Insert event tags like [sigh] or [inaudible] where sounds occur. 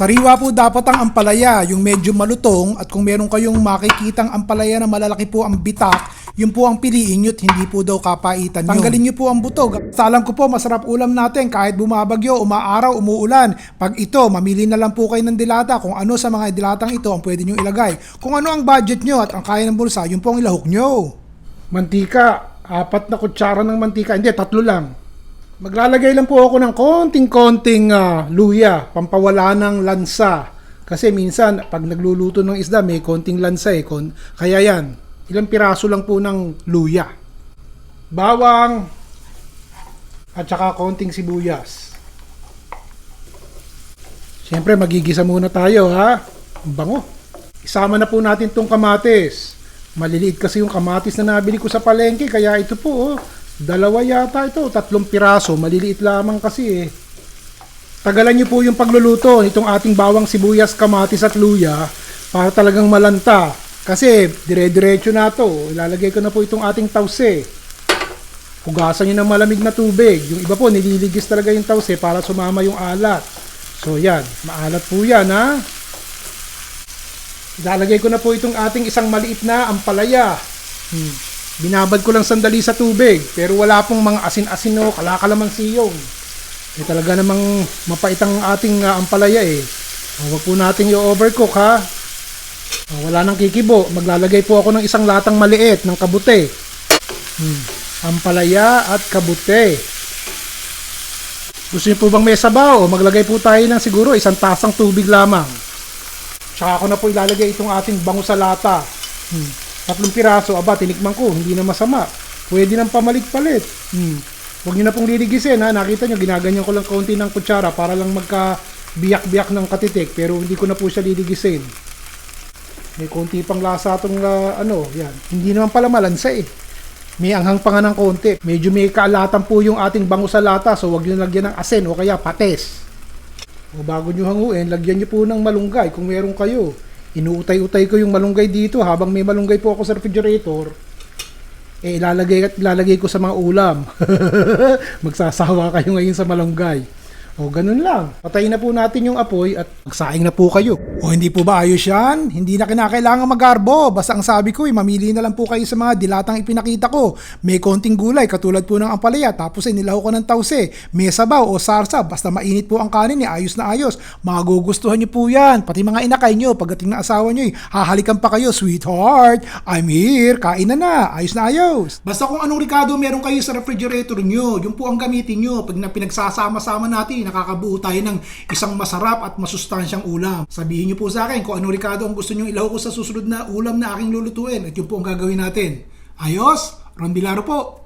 Sariwa po dapat ang ampalaya, yung medyo malutong at kung meron kayong makikitang ampalaya na malalaki po ang bitak, yun po ang piliin nyo at hindi po daw kapaitan yun. Tanggalin nyo po ang butog. Sa ko po, masarap ulam natin kahit bumabagyo, umaaraw, umuulan. Pag ito, mamili na lang po kayo ng dilata kung ano sa mga dilatang ito ang pwede nyo ilagay. Kung ano ang budget nyo at ang kaya ng bulsa, yun po ang ilahok nyo. Mantika, apat na kutsara ng mantika. Hindi, tatlo lang. Maglalagay lang po ako ng konting-konting ah, luya, pampawala ng lansa. Kasi minsan, pag nagluluto ng isda, may konting lansa eh. Kon kaya yan, ilang piraso lang po ng luya. Bawang, at saka konting sibuyas. Siyempre, magigisa muna tayo ha. Ang bango. Isama na po natin tong kamatis. Maliliit kasi yung kamatis na nabili ko sa palengke, kaya ito po oh. Dalawa yata ito, tatlong piraso, maliliit lamang kasi eh. Tagalan niyo po yung pagluluto nitong ating bawang sibuyas, kamatis at luya para talagang malanta. Kasi dire-diretso na to. Ilalagay ko na po itong ating tause. Hugasan niyo ng malamig na tubig. Yung iba po, nililigis talaga yung tause para sumama yung alat. So yan, maalat po yan ha. Ilalagay ko na po itong ating isang maliit na ampalaya. Hmm. Binabad ko lang sandali sa tubig, pero wala pong mga asin-asin o kalakalamansiyon. Eh talaga namang mapait ang ating ah, ampalaya eh. O, Huwag po natin i-overcook ha. O, wala nang kikibo. Maglalagay po ako ng isang latang maliit ng kabute. Hmm. Ampalaya at kabute. Gusto niyo po bang may sabaw? O maglagay po tayo ng siguro isang tasang tubig lamang. Tsaka ako na po ilalagay itong ating bango sa lata. Hmm. Tatlong piraso, aba, tinikman ko, hindi na masama. Pwede nang pamalit-palit. Hmm. Huwag nyo na pong liligisin, ha. Nakita nyo, ginaganyan ko lang kaunti ng kutsara para lang magka biyak-biyak ng katitik, pero hindi ko na po siya liligisin. May konti pang lasa itong, ah, ano, yan. Hindi naman pala malansa eh. May anghang pa nga ng konti. Medyo may kaalatan po yung ating bango sa lata, so huwag nyo lagyan ng asin o kaya pates. O bago nyo hanguin, lagyan nyo po ng malunggay kung meron kayo. Inuutay-utay ko yung malunggay dito habang may malunggay po ako sa refrigerator. Eh, ilalagay ilalagay ko sa mga ulam. [laughs] Magsasawa kayo ngayon sa malunggay. O, ganun lang. Patayin na po natin yung apoy at magsaing na po kayo. O, hindi po ba ayos yan? Hindi na kinakailangan magarbo. Basta ang sabi ko, eh, mamili na lang po kayo sa mga dilatang ipinakita ko. May konting gulay, katulad po ng ampalaya, tapos ay nilaho ko ng tause. May sabaw o sarsa, basta mainit po ang kanin, eh, ayos na ayos. Magugustuhan niyo po yan. Pati mga inakay niyo, pagdating ng asawa niyo, eh, hahalikan pa kayo, sweetheart. I'm here, kain na na, ayos na ayos. Basta kung anong ricado meron kayo sa refrigerator niyo, yun po ang gamitin niyo. Pag na pinagsasama-sama natin, nakakabuo tayo ng isang masarap at masustansyang ulam. Sabihin niyo po sa akin kung anong ricado ang gusto niyo ilaw ko sa susunod na ulam na aking lulutuin at yun po ang gagawin natin. Ayos? Ron Bilaro po.